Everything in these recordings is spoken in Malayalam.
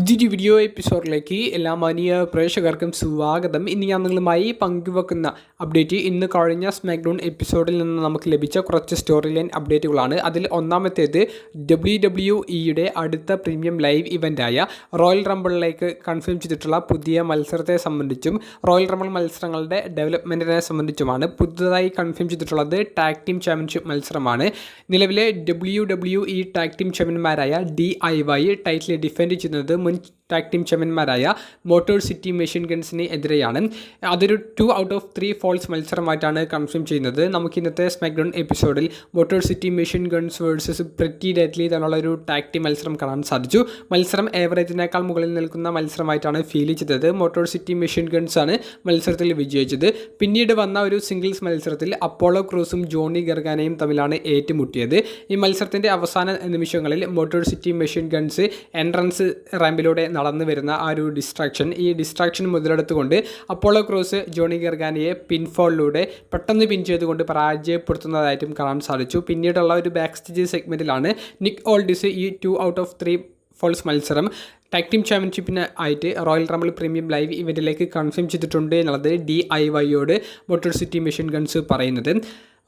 പുതിയൊരു വീഡിയോ എപ്പിസോഡിലേക്ക് എല്ലാ മാനിയ പ്രേക്ഷകർക്കും സ്വാഗതം. ഇന്ന് ഞാൻ നിങ്ങളുമായി പങ്കുവെക്കുന്ന അപ്ഡേറ്റ് ഇന്ന് കഴിഞ്ഞ സ്മാക്ഡൗൺ എപ്പിസോഡിൽ നിന്ന് നമുക്ക് ലഭിച്ച കുറച്ച് സ്റ്റോറി ലൈൻ അപ്ഡേറ്റുകളാണ് അതിൽ ഒന്നാമത്തേത് ഡബ്ല്യു ഡബ്ല്യു ഇയുടെ അടുത്ത പ്രീമിയം ലൈവ് ഇവന്റായ റോയൽ റംബിളിലേക്ക് കൺഫേം ചെയ്തിട്ടുള്ള പുതിയ മത്സരത്തെ സംബന്ധിച്ചും റോയൽ റംബിൾ മത്സരങ്ങളുടെ ഡെവലപ്മെന്റിനെ സംബന്ധിച്ചുമാണ് പുതുതായി കൺഫേം ചെയ്തിട്ടുള്ളത് ടാഗ് ടീം ചാമ്പ്യൻഷിപ്പ് മത്സരമാണ്. നിലവിലെ W W E tag team ചാമ്പ്യന്മാരായ D I Y title defend ചെയ്യുന്നത് മുൻ ടാഗ് ടീം ചാമ്പ്യന്മാരായ മോട്ടോർ സിറ്റി മെഷീൻ ഗൺസിന് എതിരെയാണ്. അതൊരു two out of three falls മത്സരമായിട്ടാണ് confirm ചെയ്യുന്നത്. നമുക്ക് ഇന്നത്തെ സ്മാക്ഡൗൺ എപ്പിസോഡിൽ Motor City Machine Guns versus Pretty Deadly എന്നുള്ള ഒരു ടാഗ് ടീം മത്സരം കാണാൻ സാധിച്ചു. മത്സരം ഏവറേജിനേക്കാൾ മുകളിൽ നിൽക്കുന്ന മത്സരമായിട്ടാണ് ഫീൽ ചെയ്തത്. മോട്ടോർ സിറ്റി മെഷീൻ ഗൺസ് ആണ് മത്സരത്തിൽ വിജയിച്ചത്. പിന്നീട് വന്ന ഒരു സിംഗിൾസ് മത്സരത്തിൽ അപ്പോളോ ക്രൂസും ജോണി ഗർഗാനയും തമ്മിലാണ് ഏറ്റുമുട്ടിയത്. ഈ മത്സരത്തിന്റെ അവസാന നിമിഷങ്ങളിൽ Motor City Machine Guns entrance റാമ്പിലൂടെ നടന്നു വരുന്ന ആ ഒരു ഡിസ്ട്രാക്ഷൻ ഈ ഡിസ്ട്രാക്ഷൻ മുതലെടുത്തുകൊണ്ട് അപ്പോളോ ക്രൂസ് ജോണി ഗർഗാനിയെ പിൻഫോളിലൂടെ പെട്ടെന്ന് പിൻ ചെയ്തുകൊണ്ട് പരാജയപ്പെടുത്തുന്നതായിട്ടും കാണാൻ സാധിച്ചു. പിന്നീടുള്ള ഒരു ബാക്ക് സ്റ്റേജ് സെഗ്മെന്റിലാണ് നിക് ഓൾഡിസ് ഈ two out of three falls മത്സരം ടാക് ടീം ചാമ്പ്യൻഷിപ്പിന് ആയിട്ട് റോയൽ റംബിൾ പ്രീമിയം ലൈവ് ഇവന്റിലേക്ക് കൺഫേം ചെയ്തിട്ടുണ്ട് എന്നുള്ളത് ഡി ഐ വൈയോട് മോട്ടോർ സിറ്റി മെഷീൻ ഗൺസ് പറയുന്നത്.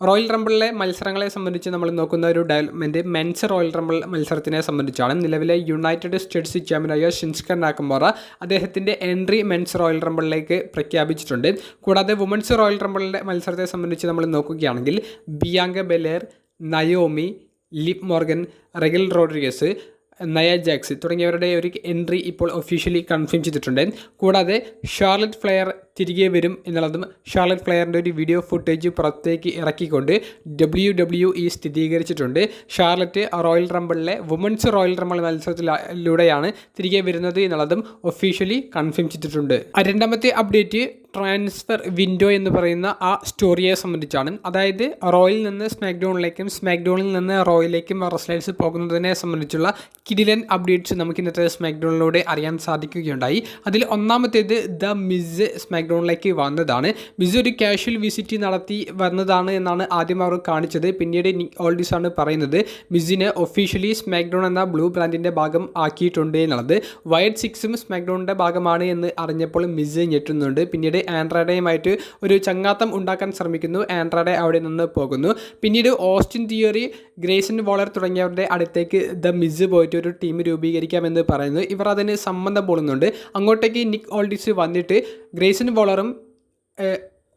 റോയൽ റംബിളിലെ മത്സരങ്ങളെ സംബന്ധിച്ച് നമ്മൾ നോക്കുന്ന ഒരു ഡെവലപ്മെന്റ് മെൻസ് റോയൽ റംബിൾ മത്സരത്തിനെ സംബന്ധിച്ചാണ് നിലവിലെ യുണൈറ്റഡ് സ്റ്റേറ്റ്സ് ചാമ്പ്യനായ ഷിൻസ്കർ നാക്കമോറ അദ്ദേഹത്തിന്റെ എൻട്രി മെൻസ് റോയൽ റംബിളിലേക്ക് പ്രഖ്യാപിച്ചിട്ടുണ്ട്. കൂടാതെ വുമൻസ് റോയൽ റംബിളിന്റെ മത്സരത്തെ സംബന്ധിച്ച് നമ്മൾ നോക്കുകയാണെങ്കിൽ Bianca Belair Naomi Liv Morgan Raquel Rodriguez Nia Jax തുടങ്ങിയവരുടെ ഒരു എൻട്രി ഇപ്പോൾ ഒഫീഷ്യലി കൺഫേം ചെയ്തിട്ടുണ്ട്. കൂടാതെ ഷാർലറ്റ് ഫ്ലെയർ തിരികെ വരും എന്നുള്ളതും ഷാർലറ്റ് ഫ്ലെയറിന്റെ ഒരു വീഡിയോ ഫുട്ടേജ് പുറത്തേക്ക് ഇറക്കിക്കൊണ്ട് ഡബ്ല്യു ഡബ്ല്യു ഇ സ്ഥിരീകരിച്ചിട്ടുണ്ട്. ഷാർലറ്റ് റോയൽ റംബിളിലെ വുമൻസ് റോയൽ റംബിൾ മത്സരത്തിലൂടെയാണ് തിരികെ വരുന്നത് എന്നുള്ളതും ഒഫീഷ്യലി കൺഫേം ചെയ്തിട്ടുണ്ട്. രണ്ടാമത്തെ അപ്ഡേറ്റ് ട്രാൻസ്ഫർ വിൻഡോ എന്ന് പറയുന്ന ആ സ്റ്റോറിയെ സംബന്ധിച്ചാണ്. അതായത് റോയിൽ നിന്ന് സ്മാക്ഡൗണിലേക്കും സ്മാക്ഡൗണിൽ നിന്ന് റോയിലേക്കും റെസ്ലൈൻസ് പോകുന്നതിനെ സംബന്ധിച്ചുള്ള കിഡിലൻ അപ്ഡേറ്റ്സ് നമുക്ക് ഇന്നത്തെ സ്മാക്ഡൗണിലൂടെ അറിയാൻ സാധിക്കുകയുണ്ടായി. അതിൽ ഒന്നാമത്തേത് ദ മിസ് സ്മാക്ഡൗണിലേക്ക് വന്നതാണ്. ബിസു ഒരു കാഷ്വൽ വിസിറ്റ് നടത്തി വന്നതാണ് എന്നാണ് ആദ്യം അവർ കാണിച്ചത്. പിന്നീട് നിക് ഓൾഡിസ് ആണ് പറയുന്നത് ബിസിനെ ഒഫീഷ്യലി സ്മാക്ഡൗൺ എന്ന ബ്ലൂ ബ്രാൻഡിന്റെ ഭാഗം ആക്കിയിട്ടുണ്ട് എന്നുള്ളത്. വയഡ് സിക്സും സ്മാക്ഡൗണിന്റെ ഭാഗമാണ് എന്ന് അറിഞ്ഞപ്പോൾ മിസ് ഞെട്ടുന്നുണ്ട്. പിന്നീട് ആൻഡ്രോയിഡയുമായിട്ട് ഒരു ചങ്ങാത്തം ഉണ്ടാക്കാൻ ശ്രമിക്കുന്നു. ആൻഡ്രോയിഡ് അവിടെ നിന്ന് പോകുന്നു. പിന്നീട് ഓസ്റ്റിൻ തിയറി ഗ്രേസൻ വോളർ തുടങ്ങിയവരുടെ അടുത്തേക്ക് ദ മിസ് പോയിട്ട് ഒരു ടീം രൂപീകരിക്കാമെന്ന് പറയുന്നു. ഇവർ അതിന് സമ്മതം പോളുന്നുണ്ട്. അങ്ങോട്ടേക്ക് നിക് ഓൾഡിസ് വന്നിട്ട് ഗ്രേസൻ വോളറും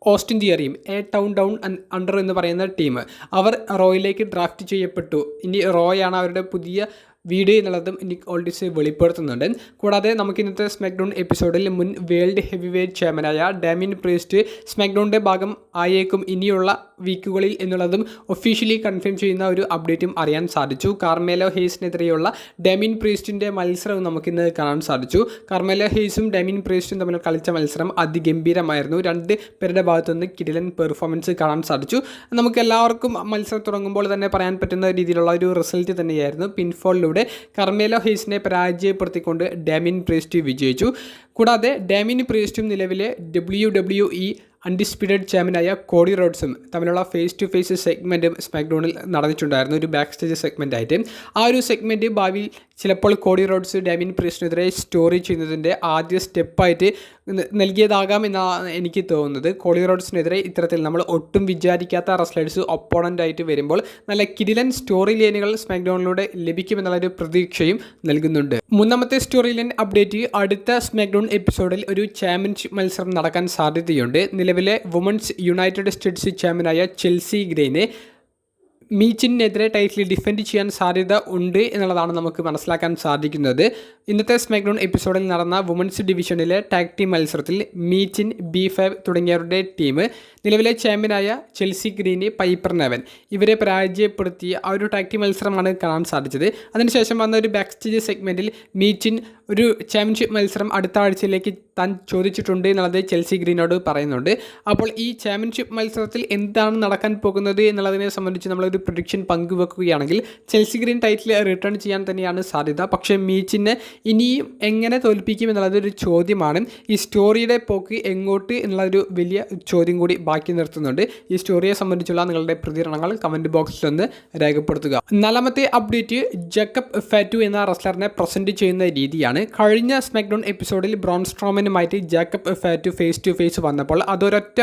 ഓസ്റ്റിൻ തിയറിയും എ ടൗൺ ഡൗൺ അണ്ടർ എന്ന് പറയുന്ന ടീം അവർ റോയിലേക്ക് ഡ്രാഫ്റ്റ് ചെയ്യപ്പെട്ടു. ഇനി റോയാണ് അവരുടെ പുതിയ വീഡിയോ എന്നുള്ളതും നിക് ഓൾഡിസ് വെളിപ്പെടുത്തുന്നുണ്ട്. കൂടാതെ നമുക്ക് ഇന്നത്തെ സ്മാക്ഡൗൺ എപ്പിസോഡിൽ മുൻ വേൾഡ് ഹെവി വെയ്റ്റ് ചെയർമാനായ ഡാമിൻ പ്രീസ്റ്റ് സ്മാക്ഡൗണിന്റെ ഭാഗം ആയേക്കും ഇനിയുള്ള വീക്കുകളിൽ എന്നുള്ളതും ഒഫീഷ്യലി കൺഫേം ചെയ്യുന്ന ഒരു അപ്ഡേറ്റും അറിയാൻ സാധിച്ചു. കാർമേലോ ഹെയ്സിനെതിരെയുള്ള ഡാമിൻ പ്രീസ്റ്റിന്റെ മത്സരവും നമുക്കിന്ന് കാണാൻ സാധിച്ചു. കാർമേലോ ഹെയ്സും ഡാമിൻ പ്രീസ്റ്റും തമ്മിൽ കളിച്ച മത്സരം അതിഗംഭീരമായിരുന്നു. രണ്ട് പേരുടെ ഭാഗത്തുനിന്ന് കിടിലൻ പെർഫോമൻസ് കാണാൻ സാധിച്ചു. നമുക്ക് എല്ലാവർക്കും മത്സരം തുടങ്ങുമ്പോൾ തന്നെ പറയാൻ പറ്റുന്ന രീതിയിലുള്ള ഒരു റിസൾട്ട് തന്നെയായിരുന്നു. പിൻഫോളിലൂടെ കർമേലോ ഹീസിനെ പരാജയപ്പെടുത്തിക്കൊണ്ട് ഡാമിൻ പ്രീസ്റ്റ് വിജയിച്ചു. കൂടാതെ ഡാമിൻ പ്രീസ്റ്റും നിലവിലെ ഡബ്ല്യു ഡബ്ല്യു ഇ അൺഡിസ്പ്യൂട്ടഡ് ചാമ്പ്യനായ കോഡി റോഡ്സും തമ്മിലുള്ള ഫേസ് ടു ഫേസ് സെഗ്മെന്റും സ്മാക്ഡൗണിൽ നടന്നിട്ടുണ്ടായിരുന്നു. ഒരു ബാക്ക് സ്റ്റേജ് സെഗ്മെന്റ് ആയിട്ട് ആ ഒരു സെഗ്മെന്റ് ഭാവിയിൽ ചിലപ്പോൾ കോഡി റോഡ്സ് ഡാമിൻ പ്രീസ്റ്റിനെതിരെ സ്റ്റോറി ചെയ്യുന്നതിന്റെ ആദ്യ സ്റ്റെപ്പായിട്ട് നൽകിയതാകാം എന്നാണ് എനിക്ക് തോന്നുന്നത്. കോളി റോഡ്സിനെതിരെ ഇത്തരത്തിൽ നമ്മൾ ഒട്ടും വിചാരിക്കാത്ത റസ്ലേഴ്സ് ഒപ്പോണന്റ് ആയിട്ട് വരുമ്പോൾ നല്ല കിടിലൻ സ്റ്റോറി ലൈനുകൾ സ്മാക്ഡൗണിലൂടെ ലഭിക്കുമെന്നുള്ളൊരു പ്രതീക്ഷയും നൽകുന്നുണ്ട്. മൂന്നാമത്തെ സ്റ്റോറി ലൈൻ അപ്ഡേറ്റ് അടുത്ത സ്മാക്ഡൗൺ എപ്പിസോഡിൽ ഒരു ചാമ്പ്യൻഷിപ്പ് മത്സരം നടക്കാൻ സാധ്യതയുണ്ട്. നിലവിലെ വുമൻസ് യുണൈറ്റഡ് സ്റ്റേറ്റ്സ് ചാമ്പ്യനായ ചെൽസി ഗ്രേനെ മീച്ചിനെതിരെ ടൈറ്റിൽ ഡിഫെൻഡ് ചെയ്യാൻ സാധ്യത ഉണ്ട് എന്നുള്ളതാണ് നമുക്ക് മനസ്സിലാക്കാൻ സാധിക്കുന്നത്. ഇന്നത്തെ സ്മാക്ഡൗൺ എപ്പിസോഡിൽ നടന്ന വുമൻസ് ഡിവിഷനിലെ ടാഗ് ടീം മത്സരത്തിൽ മീച്ചിൻ ബി ഫൈവ് തുടങ്ങിയവരുടെ ടീം നിലവിലെ ചാമ്പ്യനായ ചെൽസി ഗ്രീന് പൈപ്പർ നെവൻ ഇവരെ പരാജയപ്പെടുത്തിയ ആ ഒരു ടാഗ് ടീം മത്സരമാണ് കാണാൻ സാധിച്ചത്. അതിനുശേഷം വന്ന ഒരു ബാക്ക് സ്റ്റേജ് സെഗ്മെന്റിൽ മീച്ചിൻ ഒരു ചാമ്പ്യൻഷിപ്പ് മത്സരം അടുത്ത ആഴ്ചയിലേക്ക് താൻ ചോദിച്ചിട്ടുണ്ട് എന്നുള്ളത് ചെൽസി ഗ്രീനോട് പറയുന്നുണ്ട്. അപ്പോൾ ഈ ചാമ്പ്യൻഷിപ്പ് മത്സരത്തിൽ എന്താണ് നടക്കാൻ പോകുന്നത് എന്നുള്ളതിനെ സംബന്ധിച്ച് നമ്മളൊരു പ്രൊഡിക്ഷൻ പങ്കുവെക്കുകയാണെങ്കിൽ ചെൽസി ഗ്രീൻ ടൈറ്റിൽ റിട്ടേൺ ചെയ്യാൻ തന്നെയാണ് സാധ്യത. പക്ഷേ മീച്ചിനെ ഇനിയും എങ്ങനെ തോൽപ്പിക്കും എന്നുള്ളത് ഒരു ചോദ്യമാണ്. ഈ സ്റ്റോറിയുടെ പോക്ക് എങ്ങോട്ട് എന്നുള്ളൊരു വലിയ ചോദ്യം കൂടി ബാക്കി നിർത്തുന്നുണ്ട്. ഈ സ്റ്റോറിയെ സംബന്ധിച്ചുള്ള നിങ്ങളുടെ പ്രതികരണങ്ങൾ കമന്റ് ബോക്സിൽ ഒന്ന് രേഖപ്പെടുത്തുക. നാലാമത്തെ അപ്ഡേറ്റ് ജക്കബ് ഫാറ്റു എന്ന റെസ്ലറിനെ പ്രസന്റ് ചെയ്യുന്ന രീതിയാണ്. തന്നെയാണ് കഴിഞ്ഞ സ്മാക്ഡൗൺ എപ്പിസോഡിൽ ബ്രോൺസ്ട്രോമിനുമായിട്ട് Jacob Fatu face to face വന്നപ്പോൾ അതൊരൊറ്റ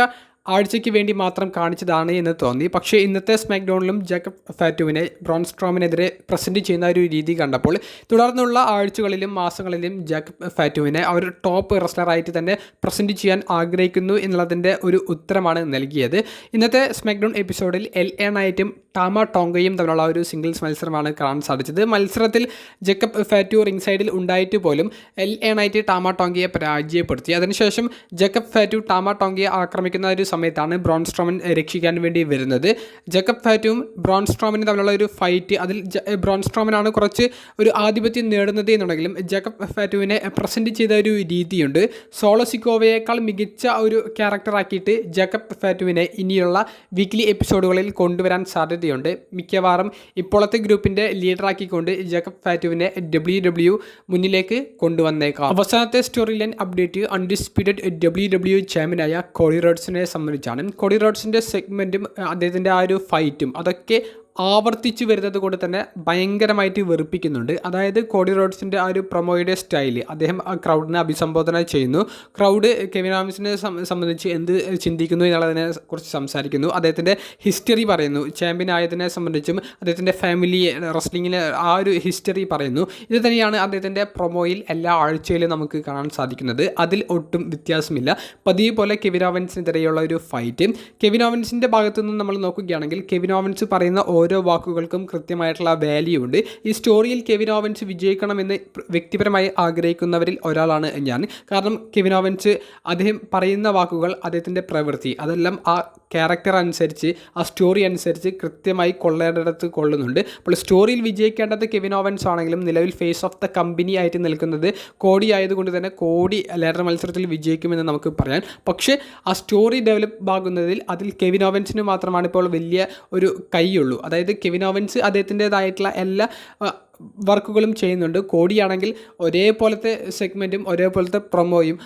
ആഴ്ചയ്ക്ക് വേണ്ടി മാത്രം കാണിച്ചതാണ് എന്ന് തോന്നി. പക്ഷേ ഇന്നത്തെ സ്മാക്ക് ഡൗണിലും ജാക്കബ് ഫാറ്റുവിനെ ബ്രോൺസ്ട്രോമിനെതിരെ പ്രസന്റ് ചെയ്യുന്ന ഒരു രീതി കണ്ടപ്പോൾ തുടർന്നുള്ള ആഴ്ചകളിലും മാസങ്ങളിലും ജാക്കബ് ഫാറ്റുവിനെ അവർ ടോപ്പ് റെസ്ലറായിട്ട് തന്നെ പ്രസന്റ് ചെയ്യാൻ ആഗ്രഹിക്കുന്നു എന്നുള്ളതിന്റെ ഒരു ഉത്തരമാണ് നൽകിയത്. ഇന്നത്തെ സ്മാക്ക് ഡൗൺ എപ്പിസോഡിൽ എൽ എ നൈറ്റും ടാമ ടോങ്കയും തമ്മിലുള്ള ഒരു സിംഗിൾസ് മത്സരമാണ് കാണാൻ സാധിച്ചത്. മത്സരത്തിൽ ജക്കബ് ഫാറ്റു റിംഗ് സൈഡിൽ ഉണ്ടായിട്ട് പോലും എൽ എ നൈറ്റ് ടാമ ടോങ്കയെ പരാജയപ്പെടുത്തി. അതിനുശേഷം ജക്കബ് ഫാറ്റു ടാമ ടോങ്കയെ ആക്രമിക്കുന്ന ഒരു സമയത്താണ് ബ്രോൺ സ്ട്രോമൻ രക്ഷിക്കാൻ വേണ്ടി വരുന്നത്. ജക്കബ് ഫാറ്റും ബ്രോൺ സ്ട്രോമനും തമ്മിലുള്ള ഒരു ഫൈറ്റ് അതിൽ ബ്രോൺ സ്ട്രോമനാണ് കുറച്ച് ഒരു ആധിപത്യം നേടുന്നത് എന്നുണ്ടെങ്കിലും ജക്കബ് ഫാറ്റുവിനെ പ്രസന്റ് ചെയ്ത ഒരു രീതിയുണ്ട്. സോളോ സിക്കോവയേക്കാൾ മികച്ച ഒരു ക്യാരക്ടറാക്കിയിട്ട് ജക്കബ് ഫാറ്റുവിനെ ഇനിയുള്ള വീക്ക്ലി എപ്പിസോഡുകളിൽ കൊണ്ടുവരാൻ സാധ്യതയുണ്ട്. മിക്കവാറും ഇപ്പോഴത്തെ ഗ്രൂപ്പിന്റെ ലീഡറാക്കിക്കൊണ്ട് ജക്കബ് ഫാറ്റുവിനെ ഡബ്ല്യു ഡബ്ല്യു മുന്നിലേക്ക് കൊണ്ടുവന്നേക്കാം. അവസാനത്തെ storyline update undisputed W W ചാമ്പ്യനായ കോളി റോഡ്സിനെ സംബന്ധിച്ചാണ്. കൊടി റോഡ്സിന്റെ സെഗ്മെന്റും അദ്ദേഹത്തിന്റെ ആ ഒരു ഫൈറ്റും അതൊക്കെ ആവർത്തിച്ച് വരുന്നത് കൊണ്ട് തന്നെ ഭയങ്കരമായിട്ട് വെറുപ്പിക്കുന്നുണ്ട്. അതായത് കോഡി റോഡ്സിന്റെ ആ ഒരു പ്രൊമോയുടെ സ്റ്റൈൽ അദ്ദേഹം ആ ക്രൗഡിനെ അഭിസംബോധന ചെയ്യുന്നു. ക്രൗഡ് കെവിൻ ആമിസിനെ സംബന്ധിച്ച് എന്ത് ചിന്തിക്കുന്നു എന്നുള്ളതിനെ കുറിച്ച് സംസാരിക്കുന്നു. അദ്ദേഹത്തിന്റെ ഹിസ്റ്ററി പറയുന്നു. ചാമ്പ്യൻ ആയതിനെ സംബന്ധിച്ചും അദ്ദേഹത്തിന്റെ ഫാമിലി റെസ്ലിങ്ങിലെ ആ ഒരു ഹിസ്റ്ററി പറയുന്നു. ഇത് തന്നെയാണ് അദ്ദേഹത്തിന്റെ പ്രൊമോയിൽ എല്ലാ ആഴ്ചയിലും നമുക്ക് കാണാൻ സാധിക്കുന്നത്. അതിൽ ഒട്ടും വ്യത്യാസമില്ല. പതിവ് പോലെ കെവിൻ ഓവൻസിനെതിരെയുള്ള ഒരു ഫൈറ്റ് കെവിൻ ഓവൻസിന്റെ ഭാഗത്തു നിന്ന് നമ്മൾ നോക്കുകയാണെങ്കിൽ കെവിൻ ഓവൻസ് പറയുന്ന വാക്കുകൾക്കും കൃത്യമായിട്ടുള്ള വാല്യൂ ഉണ്ട്. ഈ സ്റ്റോറിയിൽ കെവിൻ ഓവൻസ് വിജയിക്കണമെന്ന് വ്യക്തിപരമായി ആഗ്രഹിക്കുന്നവരിൽ ഒരാളാണ് ഞാൻ. കാരണം കെവിൻ ഓവൻസ് അദ്ദേഹം പറയുന്ന വാക്കുകൾ അദ്ദേഹത്തിന്റെ പ്രവൃത്തി അതെല്ലാം ആ ക്യാരക്ടർ അനുസരിച്ച് ആ സ്റ്റോറി അനുസരിച്ച് കൃത്യമായി കൊള്ളേണ്ടടുത്ത് കൊള്ളുന്നുണ്ട്. അപ്പോൾ സ്റ്റോറിയിൽ വിജയിക്കേണ്ടത് കെവിൻ ഓവൻസ് ആണെങ്കിലും നിലവിൽ ഫേസ് ഓഫ് ദ കമ്പനി ആയിട്ട് നിൽക്കുന്നത് കോടി ആയതുകൊണ്ട് തന്നെ കോടി ലേഡർ മത്സരത്തിൽ വിജയിക്കുമെന്ന് നമുക്ക് പറയാം. പക്ഷേ ആ സ്റ്റോറി ഡെവലപ്പ് ആകുന്നതിൽ അതിൽ കെവിൻ ഓവൻസിന് മാത്രമാണ് ഇപ്പോൾ വലിയ ഒരു കൈയുള്ളൂ. അതായത് കെവിൻ ഓവൻസ് അദ്ദേഹത്തിന്റെതായിട്ടുള്ള എല്ലാ വർക്കുകളും ചെയ്യുന്നുണ്ട്. കോടിയാണെങ്കിൽ ഒരേപോലത്തെ സെഗ്മെന്റും ഒരേപോലത്തെ പ്രൊമോയും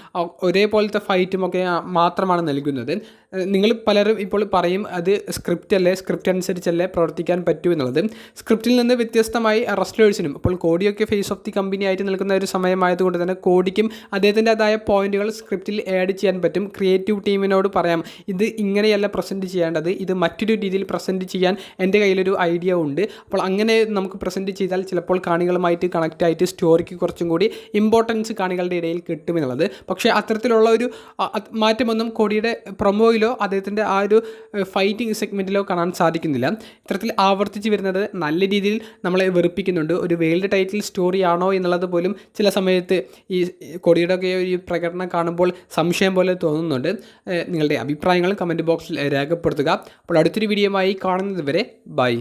ഒരേപോലത്തെ ഫൈറ്റും ഒക്കെ മാത്രമാണ് നൽകുന്നത്. നിങ്ങൾ പലരും ഇപ്പോൾ പറയും അത് സ്ക്രിപ്റ്റ് അല്ലേ സ്ക്രിപ്റ്റ് അനുസരിച്ചല്ലേ പ്രവർത്തിക്കാൻ പറ്റൂ എന്നുള്ളത്. സ്ക്രിപ്റ്റിൽ നിന്ന് വ്യത്യസ്തമായി റെസ്ലേഴ്സിനും അപ്പോൾ കോടിയൊക്കെ ഫേസ് ഓഫ് ദി കമ്പനി ആയിട്ട് നിൽക്കുന്ന ഒരു സമയമായതുകൊണ്ട് തന്നെ കോടിക്കും അദ്ദേഹത്തിന്റെതായ പോയിന്റുകൾ സ്ക്രിപ്റ്റിൽ ആഡ് ചെയ്യാൻ പറ്റും. ക്രിയേറ്റീവ് ടീമിനോട് പറയാം ഇത് ഇങ്ങനെയല്ല പ്രസന്റ് ചെയ്യേണ്ടത് ഇത് മറ്റൊരു രീതിയിൽ പ്രസന്റ് ചെയ്യാൻ എന്റെ കയ്യിലൊരു ഐഡിയ ഉണ്ട്. അപ്പോൾ അങ്ങനെ നമുക്ക് പ്രസന്റ് ചെയ്താൽ ചിലപ്പോൾ കാണികളുമായിട്ട് കണക്റ്റ് ആയിട്ട് സ്റ്റോറിക്ക് കുറച്ചും കൂടി ഇമ്പോർട്ടൻസ് കാണികളുടെ ഇടയിൽ കിട്ടുമെന്നുള്ളത് പക്ഷേ അത്തരത്തിലുള്ള ഒരു മാറ്റമൊന്നും കോടിയുടെ പ്രൊമോയിലോ അദ്ദേഹത്തിന്റെ ആ ഒരു ഫൈറ്റിംഗ് സെഗ്മെന്റിലോ കാണാൻ സാധിക്കുന്നില്ല. ഇത്തരത്തിൽ ആവർത്തിച്ച് വരുന്നത് നല്ല രീതിയിൽ നമ്മളെ വെറുപ്പിക്കുന്നുണ്ട്. ഒരു വേൾഡ് ടൈറ്റിൽ സ്റ്റോറി ആണോ എന്നുള്ളത് പോലും ചില സമയത്ത് ഈ കൊടിയുടെയൊക്കെ ഒരു പ്രകടനം കാണുമ്പോൾ സംശയം പോലെ തോന്നുന്നുണ്ട്. നിങ്ങളുടെ അഭിപ്രായങ്ങൾ കമന്റ് ബോക്സിൽ രേഖപ്പെടുത്തുക. അപ്പോൾ അടുത്തൊരു വീഡിയോയുമായി കാണുന്നത് വരെ ബൈ